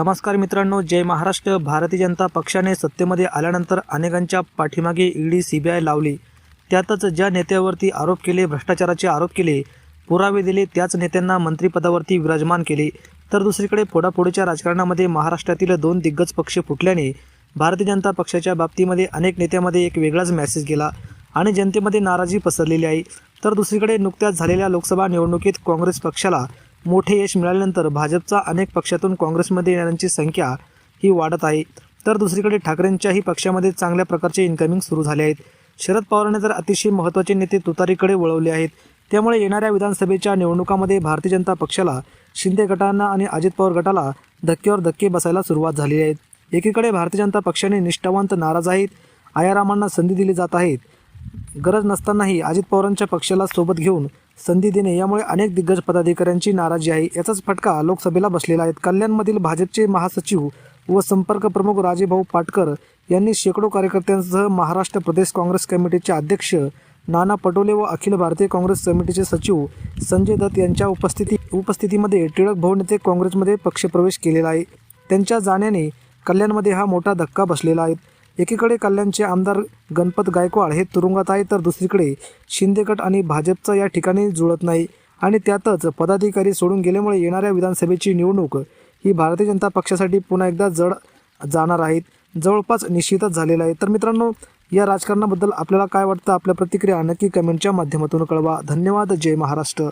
नमस्कार मित्रांनो जय महाराष्ट्र. भारतीय जनता पक्षाने सत्तेमध्ये आल्यानंतर अनेकांच्या पाठीमागे ईडी सीबीआय लावली. त्यातच ज्या नेत्यावरती आरोप केले भ्रष्टाचाराचे आरोप केले पुरावे दिले त्याच नेत्यांना मंत्रिपदावरती विराजमान केले. तर दुसरीकडे फोडाफोडीच्या राजकारणामध्ये महाराष्ट्रातील दोन दिग्गज पक्ष फुटल्याने भारतीय जनता पक्षाच्या बाबतीमध्ये अनेक नेत्यामध्ये एक वेगळाच मेसेज गेला आणि जनतेमध्ये नाराजी पसरलेली आहे. तर दुसरीकडे नुकत्याच झालेल्या लोकसभा निवडणुकीत काँग्रेस पक्षाला मोठे यश मिळाल्यानंतर भाजपचा अनेक पक्षातून काँग्रेसमध्ये येणाऱ्यांची संख्या ही वाढत आहे. तर दुसरीकडे ठाकरेंच्याही पक्षामध्ये चांगल्या प्रकारचे इन्कमिंग सुरू झाले आहेत. शरद पवारांनी तर अतिशय महत्त्वाचे नेते तुतारीकडे वळवले आहेत त्यामुळे येणाऱ्या विधानसभेच्या निवडणुकामध्ये भारतीय जनता पक्षाला शिंदे गटांना आणि अजित पवार गटाला धक्क्यावर धक्के बसायला सुरुवात झाली आहे. एकीकडे भारतीय जनता पक्षाने निष्ठावंत नाराज आहेत आयारामांना संधी दिली जात आहेत. गरज नसतानाही अजित पवारांच्या पक्षाला सोबत घेऊन संधी देणे यामुळे अनेक दिग्गज पदाधिकाऱ्यांची नाराजी आहे. याचाच फटका लोकसभेला बसलेला आहे. कल्याणमधील भाजपचे महासचिव व संपर्क प्रमुख राजेभाऊ पाटकर यांनी शेकडो कार्यकर्त्यांसह महाराष्ट्र प्रदेश काँग्रेस कमिटीचे अध्यक्ष नाना पटोले व अखिल भारतीय काँग्रेस समितीचे सचिव संजय दत्त यांच्या उपस्थिती उपस्थितीमध्ये टिळक भवन येथे काँग्रेसमध्ये पक्षप्रवेश केलेला आहे. त्यांच्या जाण्याने कल्याणमध्ये हा मोठा धक्का बसलेला आहे. एकीकडे कल्याणचे आमदार गणपत गायकवाड हे तुरुंगात आहे तर दुसरीकडे शिंदेगट आणि भाजपचा या ठिकाणी जुळत नाही. आणि त्यातच पदाधिकारी सोडून गेल्यामुळे येणाऱ्या विधानसभेची निवडणूक ही भारतीय जनता पक्षासाठी पुन्हा एकदा जड जाणार आहेत जवळपास निश्चितच झालेला आहे. तर मित्रांनो या राजकारणाबद्दल आपल्याला काय वाटतं? आपल्या प्रतिक्रिया नक्की कमेंटच्या माध्यमातून कळवा. धन्यवाद. जय महाराष्ट्र.